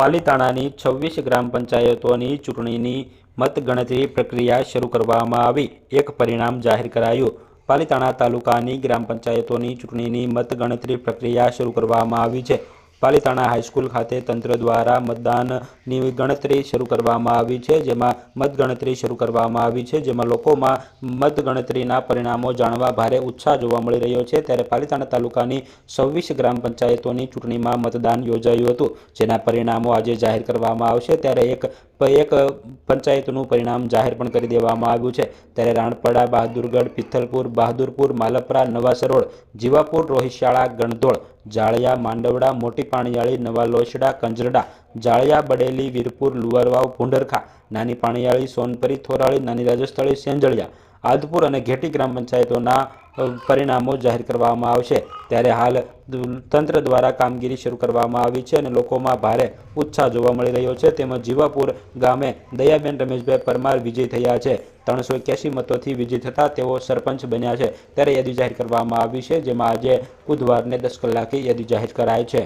પાલીતાણાની છવ્વીસ ગ્રામ પંચાયતોની ચૂંટણીની મતગણતરી પ્રક્રિયા શરૂ કરવામાં આવી. એક પરિણામ જાહેર કરાયું. પાલીતાણા તાલુકાની ગ્રામ પંચાયતોની ચૂંટણીની મતગણતરી પ્રક્રિયા શરૂ કરવામાં આવી છે. પાલીતાણા હાઈસ્કૂલ ખાતે તંત્ર દ્વારા મતદાનની ગણતરી શરૂ કરવામાં આવી છે. જેમાં મતગણતરી શરૂ કરવામાં આવી છે. જેમાં લોકોમાં મતગણતરીના પરિણામો જાણવા ભારે ઉત્સાહ જોવા મળી રહ્યો છે. ત્યારે પાલીતાણા તાલુકાની છવ્વીસ ગ્રામ પંચાયતોની ચૂંટણીમાં મતદાન યોજાયું હતું. જેના પરિણામો આજે જાહેર કરવામાં આવશે. ત્યારે એક એક પંચાયતનું પરિણામ જાહેર પણ કરી દેવામાં આવ્યું છે. ત્યારે રાણપડા, બહાદુરગઢ, પિથલપુર, બહાદુરપુર, માલપરા, નવા સરોડ જીવાપુર રોહિશાળા ગણધોળ, જાળિયા, માંડવડા, મોટી પાણીયાળી, નવા લોસડા કંજરડા, જાળિયા, બડેલી, વીરપુર, લુવારવાવ, ભુંડરખા, નાની પાણીયાળી, સોનપરી, થોરાળી, નાની રાજસ્થળી, સેંજળિયા, આદપુર અને ઘેટી ગ્રામ પંચાયતોના પરિણામો જાહેર કરવામાં આવશે. ત્યારે હાલ તંત્ર દ્વારા કામગીરી શરૂ કરવામાં આવી છે અને લોકોમાં ભારે ઉત્સાહ જોવા મળી રહ્યો છે. તેમજ જીવાપુર ગામે દયાબેન રમેશભાઈ પરમાર વિજય થયા છે. ત્રણસો એક્યાસી મતોથી વિજય થતાં તેઓ સરપંચ બન્યા છે. ત્યારે યાદી જાહેર કરવામાં આવી છે, જેમાં આજે બુધવારને દસ કલાકે યાદી જાહેર કરાય છે.